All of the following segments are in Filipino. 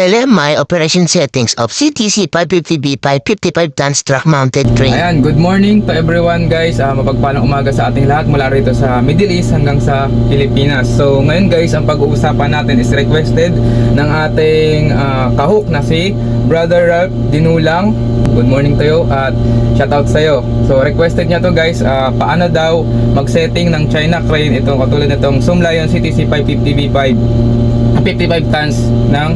My operation settings of CTC 550B 55 tons truck mounted crane. Ayan, good morning to everyone guys. Ah, mapagpalang umaga sa ating lahat mula rito sa Middle East hanggang sa Pilipinas. So ngayon guys, ang pag-uusapan natin is requested ng ating ah, kahuk na si Brother Ralph Dinulang. Good morning to you at shout out sa'yo. So requested niya to guys, ah, paano daw mag-setting ng China crane ito katulad nitong Sumlayon CTC 550V5 55 tons ng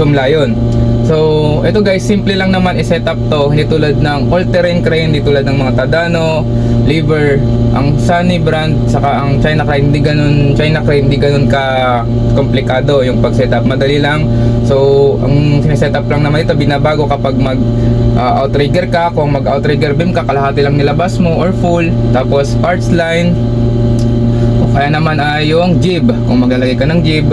Sumlayon. So, ito guys, simple lang naman i-set up to. Hindi tulad ng all-terrain crane, hindi tulad ng mga Tadano, Liver, ang Sunny brand, saka ang China crane, hindi ganun, China crane, hindi ganun ka komplikado yung pag-set up. Madali lang. So, ang sineset up lang naman ito, binabago kapag mag uh, outrigger ka, kung mag outrigger beam ka, kalahati lang nilabas mo or full. Tapos parts line, o kaya naman ay yung jib kung maglalagay ka ng jib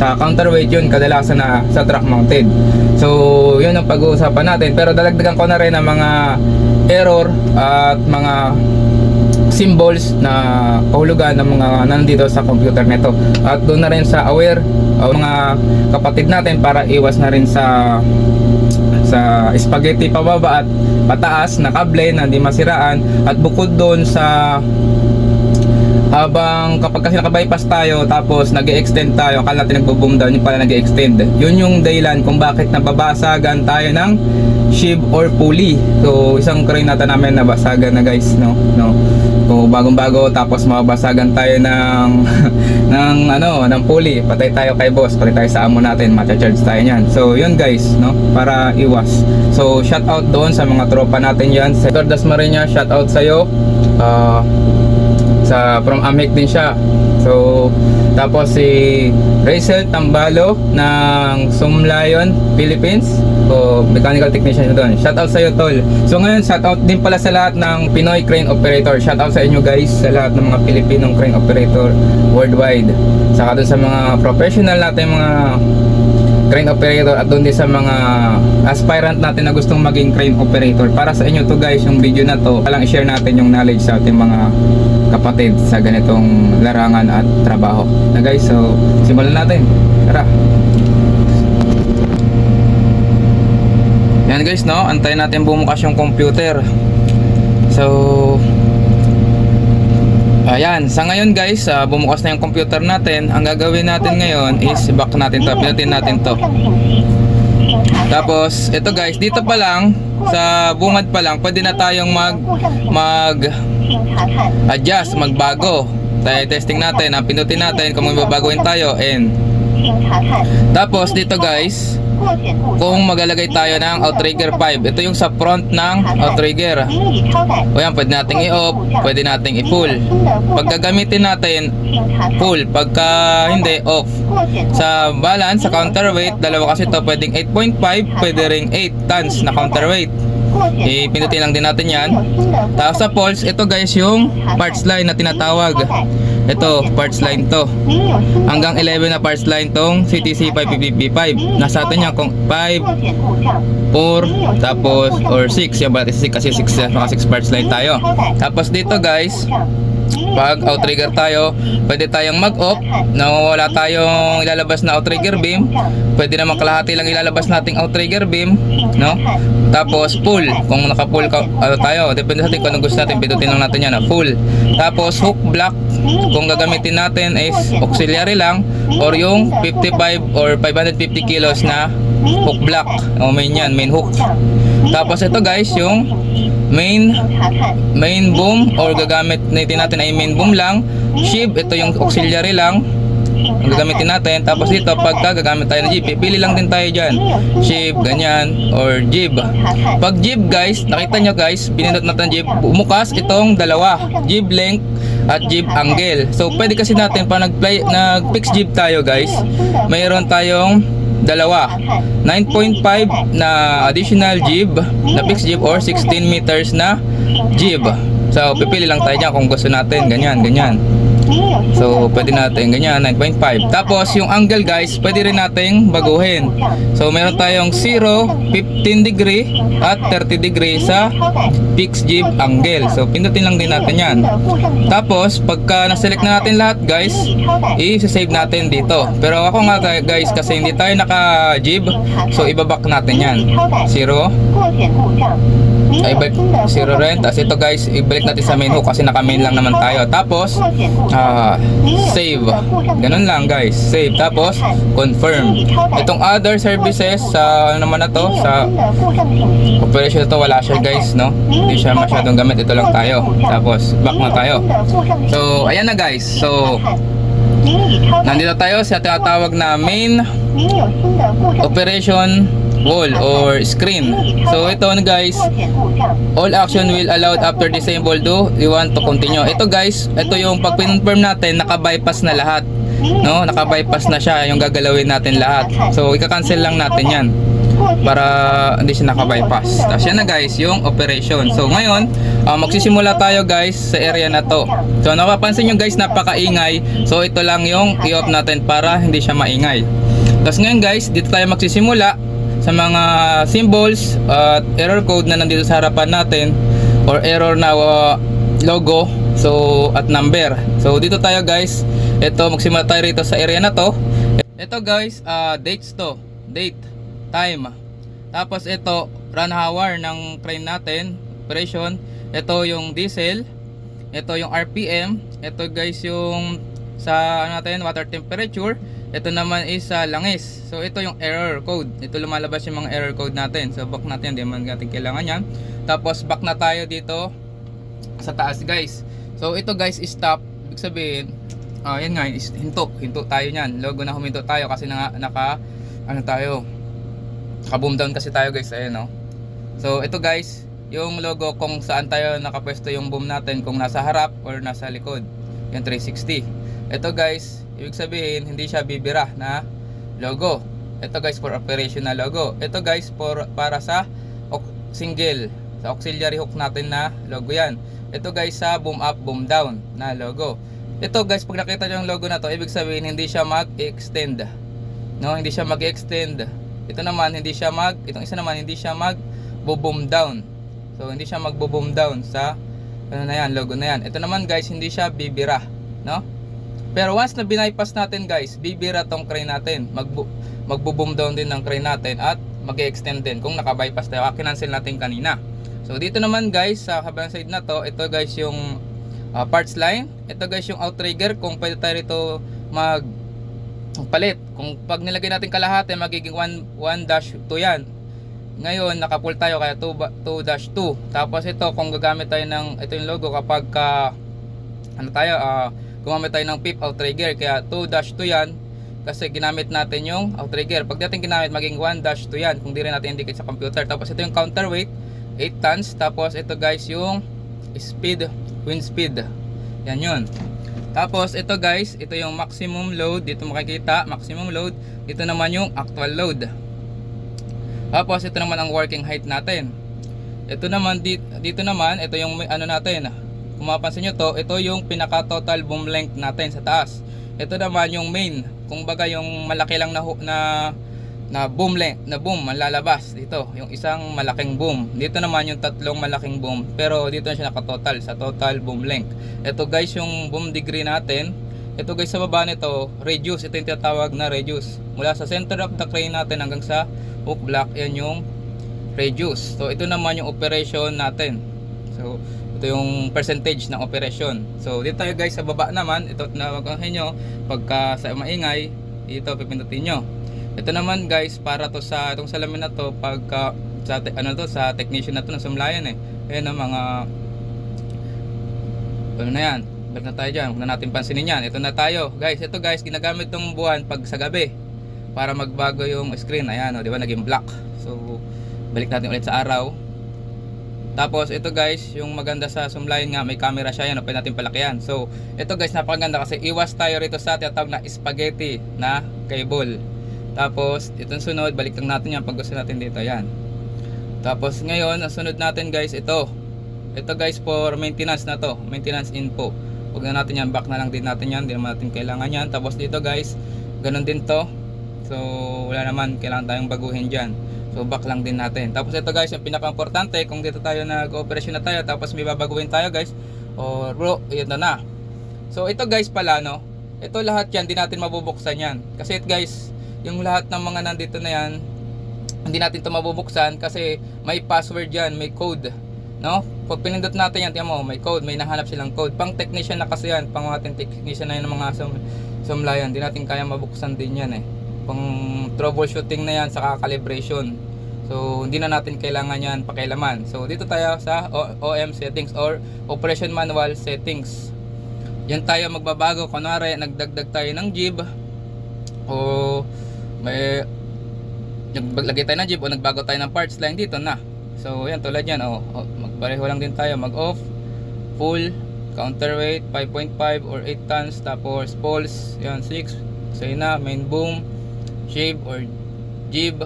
sa counterweight yun kadalasan na sa truck mounted. So yun ang pag-uusapan natin. Pero dalagdagan ko na rin ang mga error at mga symbols na kahulugan ng mga nandito sa computer nito at doon na rin sa aware o mga kapatid natin para iwas na rin sa sa spaghetti pababa at pataas na kable na hindi masiraan. At bukod doon sa habang kapag kasi naka-bypass tayo tapos nag extend tayo akala natin nagbo-boom down yung pala nag extend yun yung dahilan kung bakit nababasagan tayo ng sheave or pulley so isang crane natin namin nabasagan na guys no? No? Kung bagong bago tapos mababasagan tayo ng ng ano ng pulley patay tayo kay boss patay tayo sa amo natin matcha-charge tayo niyan. So yun guys no? Para iwas. So shout out doon sa mga tropa natin yan Sector Dasmariña shout out sa'yo. Ah, sa from Amec din siya. So tapos si Rachel Tambalo ng Sumlayon, Philippines. So mechanical technician siya doon. Shout out sa iyo tol. So ngayon shout out din pala sa lahat ng Pinoy crane operator. Shout out sa inyo guys sa lahat ng mga Pilipinong crane operator worldwide. Saka doon sa mga professional natin mga crane operator at doon din sa mga aspirant natin na gustong maging crane operator. Para sa inyo to guys, yung video na to, palang i-share natin yung knowledge sa ating mga kapatid sa ganitong larangan at trabaho. Na guys, so simulan natin. Tara. Yan guys, no? Antayin natin bumukas yung computer. So, Ayan, sa ngayon guys, ah, bumukas na yung computer natin. Ang gagawin natin ngayon is back natin to, pinutin natin to. Tapos, ito guys, dito pa lang, sa bungad pa lang, pwede na tayong mag, mag adjust, magbago. Tayo testing natin, ang pinutin natin kung may babaguhin tayo, and tapos dito guys, kung maglalagay tayo ng outrigger 5, ito yung sa front ng outrigger. O yan, pwede nating i-off, pwede nating i-pull. Pag gagamitin natin, pull. Pagka hindi, off. Sa balance, sa counterweight, dalawa kasi ito, pwedeng 8.5, pwede ring 8 tons na counterweight. Ipindutin lang din natin yan. Tapos sa pulse, ito guys yung parts line na tinatawag. Ito, parts line to. Hanggang 11 na parts line tong CTC 555. Nasa atin yan kung 5, 4, tapos, or 6. Yan ba? Kasi 6, mga 6 parts line tayo. Tapos dito guys, pag outrigger tayo, pwede tayong mag-off na wala tayong ilalabas na outrigger beam. Pwede naman kalahati lang ilalabas nating outrigger beam, no? Tapos pull, kung naka-pull ka, ano tayo, depende sa atin kung gusto natin, pindutin lang natin yan na full. Tapos hook block, kung gagamitin natin is auxiliary lang or yung 55 or 550 kilos na hook block. O main yan, main hook. Tapos ito guys, yung main main boom or gagamit natin natin ay main boom lang. Sheave, ito yung auxiliary lang. Ang gagamitin natin. Tapos dito, pagka gagamit tayo ng jib, pipili lang din tayo dyan. Sheave, ganyan, or jib. Pag jib guys, nakita nyo guys, pinindot natin jib, bumukas itong dalawa. Jib length at jib angle. So, pwede kasi natin, pa nag-play, nag-fix jib tayo guys, mayroon tayong dalawa. 9.5 na additional jib na fixed jib or 16 meters na jib so pipili lang tayo dyan kung gusto natin. Ganyan ganyan So, pwede natin ganyan, 9.5. Tapos, yung angle guys, pwede rin nating baguhin. So, meron tayong 0, 15 degree, at 30 degree sa fixed jib angle. So, pindutin lang din natin yan. Tapos, pagka na-select na natin lahat guys, i-save natin dito. Pero ako nga guys, kasi hindi tayo naka-jib, so ibabak natin yan. 0, ay balik 0 rin. Tapos ito guys, ibalik natin sa main hook kasi naka-main lang naman tayo. Tapos, ah, save. Ganun lang guys, save. Tapos, confirm. Itong other services, sa ano naman na to, sa operation to, wala siya guys, no? Hindi siya masyadong gamit. Ito lang tayo. Tapos, back na tayo. So, ayan na guys. So, nandito tayo sa tinatawag na main operation wall or screen. So, ito guys, all action will allowed after disable do you want to continue. Ito guys, ito yung pag confirm natin, naka-bypass na lahat. No, naka-bypass na siya yung gagalawin natin lahat. So, ika-cancel lang natin 'yan para hindi siya naka-bypass. Tapos yan na guys, yung operation. So ngayon, ah, magsisimula tayo guys sa area na to. So napapansin nyo guys, napakaingay. So ito lang yung i-off natin para hindi siya maingay. Tapos ngayon guys, dito tayo magsisimula sa mga symbols at error code na nandito sa harapan natin or error na ah, logo so at number. So dito tayo guys. Ito magsimula tayo rito sa area na to. Ito guys, ah, dates to. Date, time. Tapos ito, run hour ng crane natin, operation. Ito yung diesel. Ito yung RPM. Ito guys yung sa ano natin, water temperature. Ito naman is sa langis. So ito yung error code. Ito lumalabas yung mga error code natin. So back natin, hindi man natin kailangan yan. Tapos back na tayo dito sa taas guys. So ito guys is stop. Ibig sabihin, ah yan nga, is hinto. Hinto tayo niyan. Logo na huminto tayo kasi na, naka, ano tayo, naka boom down kasi tayo guys. Ayan no. So ito guys, yung logo kung saan tayo nakapwesto yung boom natin. Kung nasa harap or nasa likod. Yung 360. Ito guys, ibig sabihin, hindi siya bibira na logo. Ito guys for operation na logo. Ito guys for para sa single sa auxiliary hook natin na logo yan. Ito guys sa boom up, boom down na logo. Ito guys, pag nakita nyo yung logo na to, ibig sabihin hindi siya mag-extend. No, hindi siya mag-extend. Ito naman hindi siya mag, itong isa naman hindi siya mag boom down. So hindi siya mag boom down sa ano na yan, logo na yan. Ito naman guys, hindi siya bibira, no? Pero once na binaypass natin guys, bibira tong crane natin. Magbo magbo-boom down din ng crane natin at mag-extend din kung naka-bypass tayo. Kinancel natin kanina. So dito naman guys sa kabilang side na to, ito guys yung uh, parts line. Ito guys yung outrigger kung pwede tayo rito mag palit. Kung pag nilagay natin kalahati magiging 1 1-2 yan. Ngayon naka-full tayo kaya 2 2-2. Tapos ito kung gagamit tayo ng ito yung logo kapag ka ano tayo ah gumamit tayo ng pip outrigger kaya 2-2 yan kasi ginamit natin yung outrigger. Pag natin ginamit maging 1-2 yan kung di rin natin indicate sa computer. Tapos ito yung counterweight 8 tons. Tapos ito guys yung speed, wind speed. Yan yun. Tapos ito guys, ito yung maximum load. Dito makikita, maximum load. Ito naman yung actual load. Tapos ito naman ang working height natin. Ito naman dito, dito naman, ito yung ano natin. Kung mapapansin nyo to, ito yung pinaka total boom length natin sa taas. Ito naman yung main. Kung baga yung malaki lang na, na na boom length, na boom ang lalabas dito, yung isang malaking boom. Dito naman yung tatlong malaking boom, pero dito na siya nakatotal sa total boom length. Ito guys yung boom degree natin. Ito guys sa baba nito, radius, ito yung tinatawag na radius. Mula sa center of the crane natin hanggang sa hook block, yan yung radius. So ito naman yung operation natin. So ito yung percentage ng operation. So dito tayo guys sa baba naman, ito tinawag ko sa inyo, pagka sa maingay, dito pipindutin nyo. Ito naman guys, para to sa itong salamin na to pagka sa ano to sa technician na to ng sumlayan eh. Ayan ang mga ano na yan. Balik na tayo dyan. Huwag na natin pansinin yan. Ito na tayo. Guys, ito guys, ginagamit tong buwan pag sa gabi. Para magbago yung screen. Ayan, o, di ba? Naging black. So, balik natin ulit sa araw. Tapos, ito guys, yung maganda sa sumlayan nga, may camera siya. Yan, pwede natin palakihan. So, ito guys, napakaganda kasi iwas tayo rito sa tinatawag na spaghetti na cable. Tapos, itong sunod, balik natin yan pag gusto natin dito. Yan. Tapos, ngayon, ang sunod natin guys, ito. Ito guys for maintenance na to. Maintenance info. Huwag na natin yan, back na lang din natin yan. Hindi natin kailangan yan. Tapos dito guys, ganun din to. So, wala naman kailangan tayong baguhin dyan. So, back lang din natin. Tapos ito guys, yung pinaka-importante, kung dito tayo nag-operasyon na tayo, tapos may babaguhin tayo guys, or bro, yun na na. So, ito guys pala, no, ito lahat yan, di natin mabubuksan yan. Kasi it guys, yung lahat ng mga nandito na yan, hindi natin to mabubuksan kasi may password yan, may code. No? Pag pinindot natin yan, tiyan mo, may code, may nahanap silang code. Pang technician na kasi yan, pang ating technician na yan ng mga sum sumlayan. Di natin kaya mabuksan din yan eh. Pang troubleshooting na yan, saka calibration. So, hindi na natin kailangan yan pakialaman. So, dito tayo sa OM settings or Operation Manual settings. Yan tayo magbabago. Kunwari, nagdagdag tayo ng jib o may naglagay tayo ng jib o nagbago tayo ng parts line dito na. So, yan tulad yan. O, o, magpareho lang din tayo. Mag-off, full, counterweight, 5.5 or 8 tons. Tapos, pulse, yan, 6. Say na, main boom, shave or jib,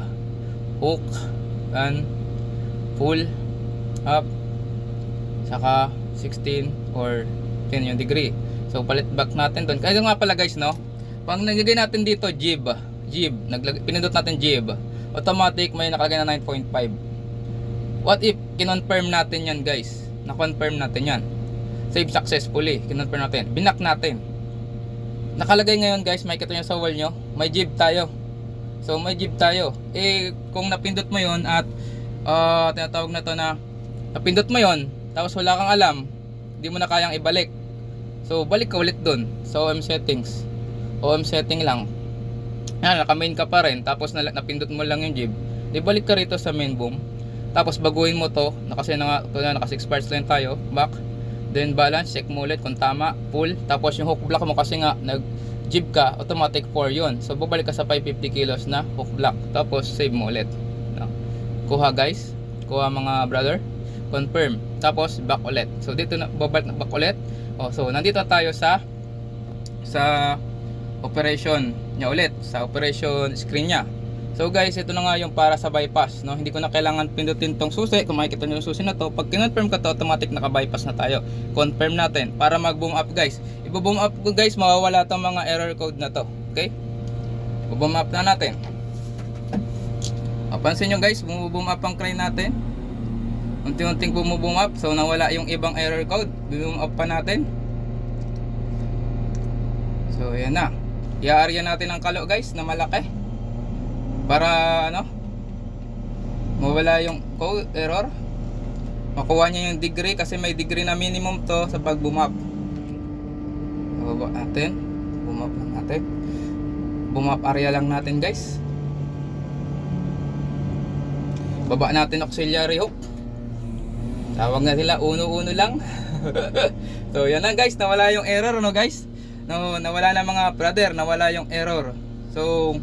hook, yan, full, up, saka 16 or 10 yung degree. So palit back natin doon. Kaya nga pala guys, no? Pag nilagay natin dito jib, jib, pinindot natin jib, automatic may nakalagay na 9.5. What if kinonfirm natin yan guys? Na-confirm natin yan. Save successfully. Kinonfirm natin. Binak natin. Nakalagay ngayon guys, may kita nyo sa wall nyo, may jib tayo. So may jib tayo. Eh kung napindot mo yon at ah, tinatawag na to na napindot mo yon tapos wala kang alam, hindi mo na kayang ibalik. So balik ka ulit dun sa OM settings. OM setting lang. Yan, naka-main ka pa rin tapos na, napindot mo lang yung jib. Di balik ka rito sa main boom. Tapos baguhin mo to, na kasi na, to na naka 6 parts lang tayo, back. Then balance, check mo ulit kung tama, pull. Tapos yung hook block mo kasi nga nag jib ka, automatic 4 yun. So babalik ka sa 550 kilos na hook block. Tapos save mo ulit. No? Kuha guys, kuha mga brother. Confirm. Tapos back ulit. So dito na babalik na back ulit. Oh, so nandito na tayo sa sa operation niya ulit, sa operation screen niya. So guys, ito na nga yung para sa bypass, no? Hindi ko na kailangan pindutin tong susi. Kung makikita niyo yung susi na to, pag kinonfirm ka to, automatic naka-bypass na tayo. Confirm natin para mag-boom up guys. Ibo-boom up ko guys, mawawala tong mga error code na to. Okay? Boom up na natin. Mapansin nyo guys, bumuboom up ang crane natin. Unti-unting bumuboom up. So nawala yung ibang error code. Boom up pa natin. So yan na. I-area natin ang kalo guys na malaki. Para ano? Mawala yung code error. Makuha niya yung degree kasi may degree na minimum to sa pag boom up. Bababa natin. Boom up lang natin. Boom up area lang natin guys. Baba natin auxiliary hook. Tawag na sila uno-uno lang. so yan na guys, nawala yung error no guys. No, nawala na mga brother, nawala yung error. So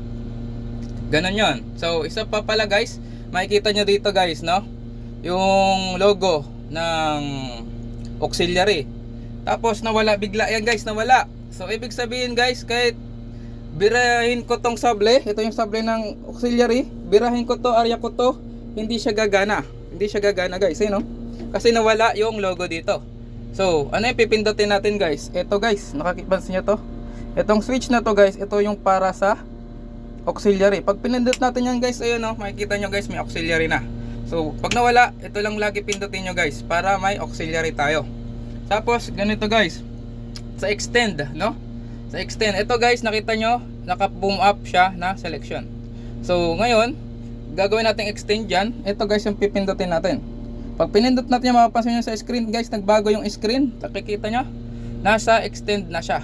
ganun yon. So isa pa pala guys, makikita nyo dito guys, no? Yung logo ng auxiliary. Tapos nawala bigla yan guys, nawala. So ibig sabihin guys, kahit birahin ko tong sable, ito yung sable ng auxiliary, birahin ko to, area ko to, hindi siya gagana. Hindi siya gagana guys, eh no? Kasi nawala yung logo dito. So, ano yung pipindutin natin guys? Ito guys, nakakipansin nyo to? Itong switch na to guys, ito yung para sa auxiliary. Pag pinindot natin yan guys, ayun no, makikita nyo guys, may auxiliary na. So, pag nawala, ito lang lagi pindutin nyo guys, para may auxiliary tayo. Tapos, ganito guys, sa extend, no? Sa extend, ito guys, nakita nyo, naka-boom up siya na selection. So, ngayon, gagawin natin extend dyan. Ito guys, yung pipindutin natin. Pag pinindot natin mapapansin nyo sa screen guys, nagbago yung screen. Nakikita nyo? Nasa extend na siya.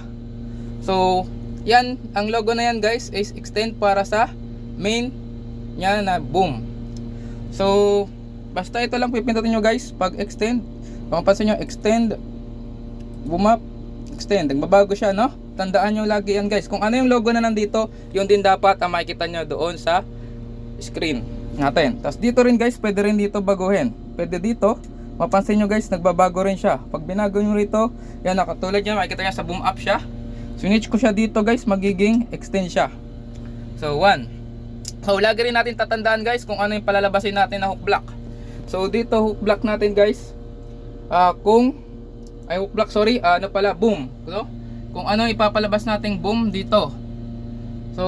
So, yan, ang logo na yan guys is extend para sa main niya na boom. So, basta ito lang pipindutin nyo guys. Pag extend, mapapansin nyo, extend, boom up, extend. Nagbabago siya, no? Tandaan nyo lagi yan guys. Kung ano yung logo na nandito, yun din dapat ang makikita nyo doon sa screen natin. Tapos dito rin guys, pwede rin dito baguhin. Pwede dito, mapansin nyo guys, nagbabago rin siya. Pag binago nyo rito, yan nakatulad yan, makikita nyo sa boom up siya. Switch ko siya dito guys, magiging extend siya. So, 1. So, lagi rin natin tatandaan guys kung ano yung palalabasin natin na hook block. So, dito hook block natin guys, ah kung ay hook block sorry, ah, ano pala, boom. So, kung ano ipapalabas nating boom dito. So,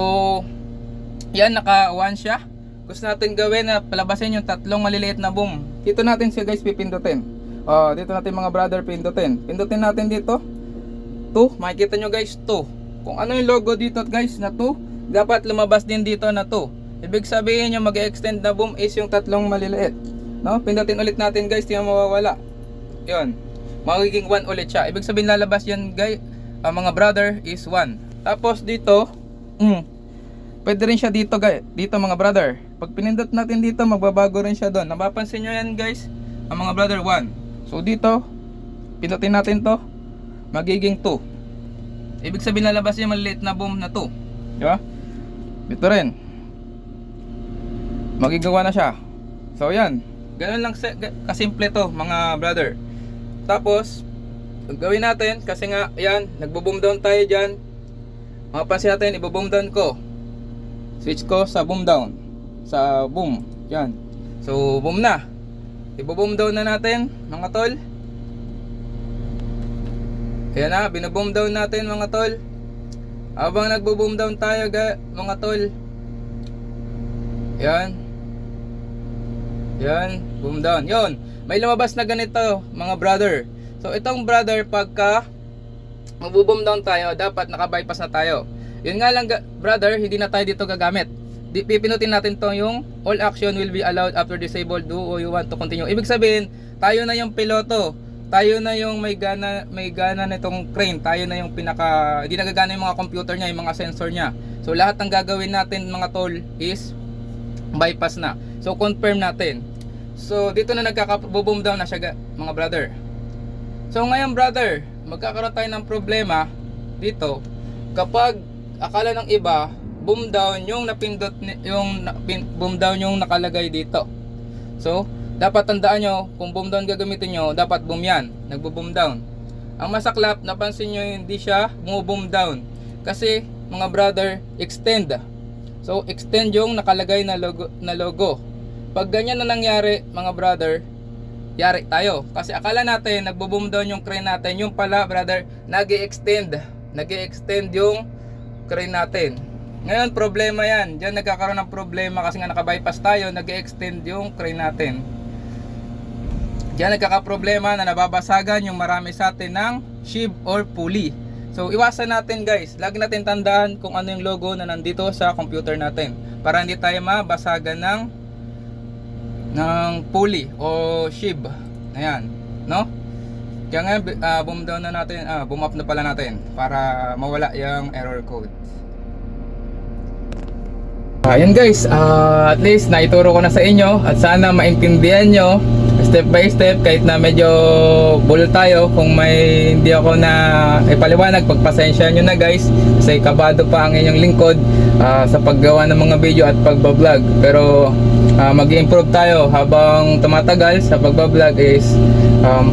yan naka one siya. Gusto natin gawin na palabasin yung tatlong maliliit na boom. Dito natin siya guys pipindutin. Oh, dito natin mga brother pindutin. Pindutin natin dito. 2, makikita nyo guys 2. Kung ano yung logo dito guys na 2, dapat lumabas din dito na 2. Ibig sabihin yung mag-extend na boom is yung tatlong maliliit. No? Pindutin ulit natin guys, di mawawala. Yun. Magiging 1 ulit siya. Ibig sabihin lalabas yan guys, ang mga brother is 1. Tapos dito, mm, pwede rin siya dito guys. Dito mga brother. Pag pinindot natin dito, magbabago rin siya doon. Napapansin nyo yan guys, ang mga brother 1. So dito, pindutin natin to, magiging 2. Ibig sabihin lalabas yung maliit na boom na 2. Di ba? Ito rin. Magigawa na siya. So yan. Ganun lang kasimple to mga brother. Tapos, gawin natin kasi nga yan, nagbo-boom down tayo dyan. Mapapansin natin, ibo-boom down ko. Switch ko sa boom down. Sa boom. Yan. So, boom na. Ibo-boom down na natin, mga tol. Ayan na, binaboom down natin mga tol. Habang nagbo-boom down tayo ga, mga tol. Yan. Yan, boom down. Yon, may lumabas na ganito mga brother. So itong brother pagka magbo-boom down tayo, dapat naka-bypass na tayo. Yun nga lang brother, hindi na tayo dito gagamit. Pipinutin natin to yung all action will be allowed after disabled do you want to continue. Ibig sabihin, tayo na yung piloto. Tayo na yung may gana may gana nitong crane. Tayo na yung pinaka hindi nagagana yung mga computer niya, yung mga sensor niya. So lahat ng gagawin natin mga tol is bypass na. So confirm natin. So dito na nagkaka-boom down na siya ga- mga brother. So ngayon brother, magkakaroon tayo ng problema dito kapag akala ng iba boom down yung napindot yung boom down yung nakalagay dito. So, dapat tandaan nyo, kung boom down gagamitin nyo, dapat boom yan. Nagbo-boom down. Ang masaklap, napansin nyo hindi siya boom down. Kasi, mga brother, extend. So, extend yung nakalagay na logo. Na logo. Pag ganyan na nangyari, mga brother, yari tayo. Kasi akala natin, nagbo-boom down yung crane natin. Yung pala, brother, nag extend nag extend yung crane natin. Ngayon, problema yan. Diyan nagkakaroon ng problema kasi nga naka-bypass tayo, nag extend yung crane natin. Diyan nagkakaproblema na nababasagan yung marami sa atin ng sheave or pulley. So, iwasan natin guys. Lagi natin tandaan kung ano yung logo na nandito sa computer natin. Para hindi tayo mabasagan ng ng pulley o sheave. Ayan, no? Kaya nga, uh, boom down na natin, ah, boom up na pala natin para mawala yung error code. Ayan guys, ah, at least naituro ko na sa inyo at sana maintindihan nyo step by step kahit na medyo bulol tayo kung may hindi ako na ipaliwanag pagpasensya nyo na guys kasi kabado pa ang inyong lingkod ah, sa paggawa ng mga video at pagbablog pero ah, mag-improve tayo habang tumatagal sa pagbablog is um,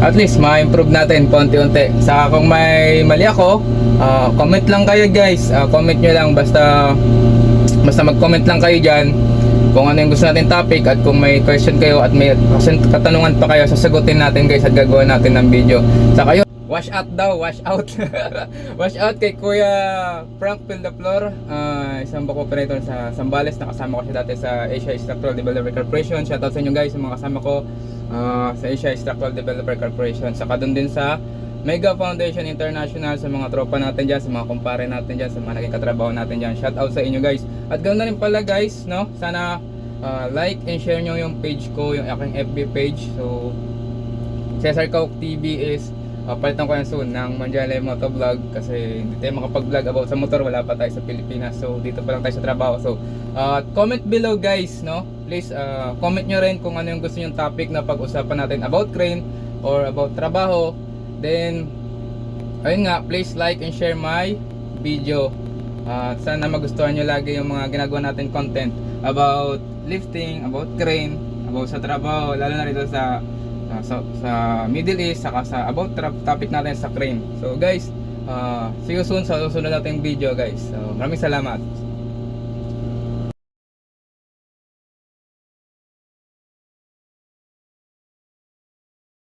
at least ma-improve natin konti-unti saka kung may mali ako ah, comment lang kayo guys. Ah, comment nyo lang. Basta basta mag-comment lang kayo dyan kung ano yung gusto natin topic at kung may question kayo at may katanungan pa kayo sasagutin natin guys at gagawa natin ng video. Sa kayo wash out daw wash out wash out kay Kuya Frank Pildaflor uh, isang bako operator sa Sambales nakasama ko siya dati sa Asia Structural Developer Corporation shout out sa inyo guys yung mga kasama ko uh, sa Asia Structural Developer Corporation saka doon din sa Mega Foundation International sa mga tropa natin dyan, sa mga kumpare natin dyan, sa mga naging katrabaho natin dyan. Shout out sa inyo guys. At ganoon na rin pala guys, no? Sana uh, like and share nyo yung page ko, yung aking FB page. So, Cesar Coke TV is uh, palitan ko yan soon ng Manjale Motovlog kasi hindi tayo makapag-vlog about sa motor, wala pa tayo sa Pilipinas. So, dito pa lang tayo sa trabaho. So, uh, comment below guys, no? Please, uh, comment nyo rin kung ano yung gusto yung topic na pag-usapan natin about crane or about trabaho. Then, ayun nga, please like and share my video. At sana magustuhan nyo lagi yung mga ginagawa natin content about lifting, about crane, about sa trabaho, lalo na rito sa sa, sa, Middle East, saka sa about topic natin sa crane. So guys, uh, see you soon sa susunod nating video guys. So maraming salamat.